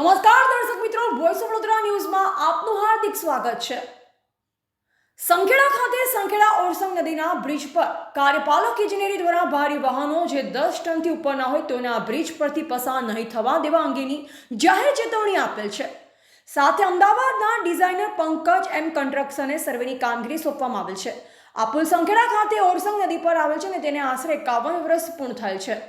નમસ્કાર દર્શક મિત્રો વોઇસ ઓફ વડોદરા ન્યૂઝમાં આપનું હાર્દિક સ્વાગત છે. સંખેડા ખાતે સંખેડા ઓરસંગ નદીના બ્રિજ પર કાર્યપાલક ઇજનેરી દ્વારા ભારી વાહનો જે દસ ટનથી ઉપરના હોય તેના બ્રિજ પરથી પસાર નહીં થવા દેવા અંગેની જાહેર ચેતવણી આપેલ છે. સાથે અમદાવાદના ડિઝાઇનર પંકજ એમ કન્સ્ટ્રક્શને સર્વેની કામગીરી સોંપવામાં આવેલ છે. આ પુલ સંખેડા ખાતે ઓરસંગ નદી પર આવેલ છે અને તેને આશરે એકાવન વર્ષ પૂર્ણ થયેલ છે.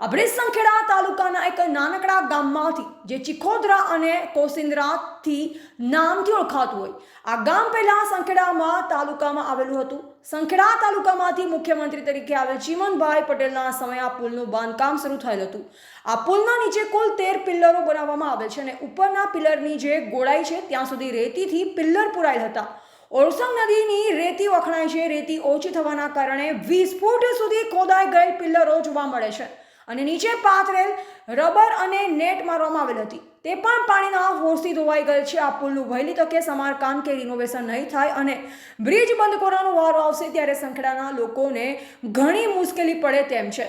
આ સંખેડા તાલુકાના એક નાનકડા ગામમાંથી, જે ચિખોદરા અને કોસિંદ્રાથી નામથી ઓળખાતું હોય. આ ગામ પહેલાં સંખેડામાં તાલુકામાં આવેલું હતું. સંખેડા તાલુકામાંથી મુખ્યમંત્રી તરીકે આવેલ ચીમનભાઈ પટેલના સમયે આ પુલનું બાંધકામ શરૂ થયેલ હતું. આ પુલના નીચે કુલ તેર પિલ્લરો બનાવવામાં આવેલ છે અને ઉપરના પિલ્લરની જે ગોળાઈ છે, ત્યાં સુધી રેતીથી પિલ્લર પુરાયેલ હતા. ઓરસંગ નદીની રેતી વખણાય છે. રેતી ઓછી થવાના કારણે વીસ ફૂટ સુધી ખોદાઈ ગયેલ પિલ્લરો જોવા મળે છે. અને નીચે પાથરેલ રબર અને નેટ મારવામાં આવેલ હતી. તે પણ પાણીના હોરથી ધોવાઈ ગયેલ છે. આ પુલનું વહેલી તકે સમારકામ કે રિનોવેશન નહીં થાય અને બ્રિજ બંધ કરવાનો વારો આવશે ત્યારે સંખેડાના લોકોને ઘણી મુશ્કેલી પડે તેમ છે.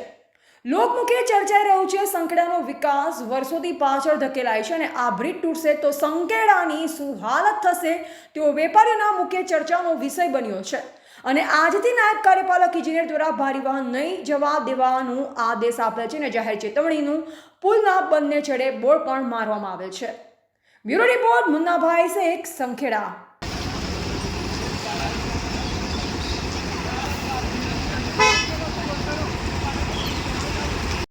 લોકમુખે ચર્ચાઈ રહ્યું છે સંખેડાનો વિકાસ વર્ષોથી પાછળ ધકેલાય છે અને આ બ્રિજ તૂટશે તો સંખેડાની શું હાલત થશે? તેઓ વેપારીઓના મુખ્ય ચર્ચાનો વિષય બન્યો છે. અને આજથી નાયબ કાર્યપાલક ઇજનેર દ્વારા ભારી વાહન નહીં જવા દેવાનું આદેશ આપે છે અને જાહેર ચેતવણીનું પુલના બંને છેડે બોર્ડ પણ મારવામાં આવેલ છે. Bureau report Munnabhai Shaikh, Sankheda.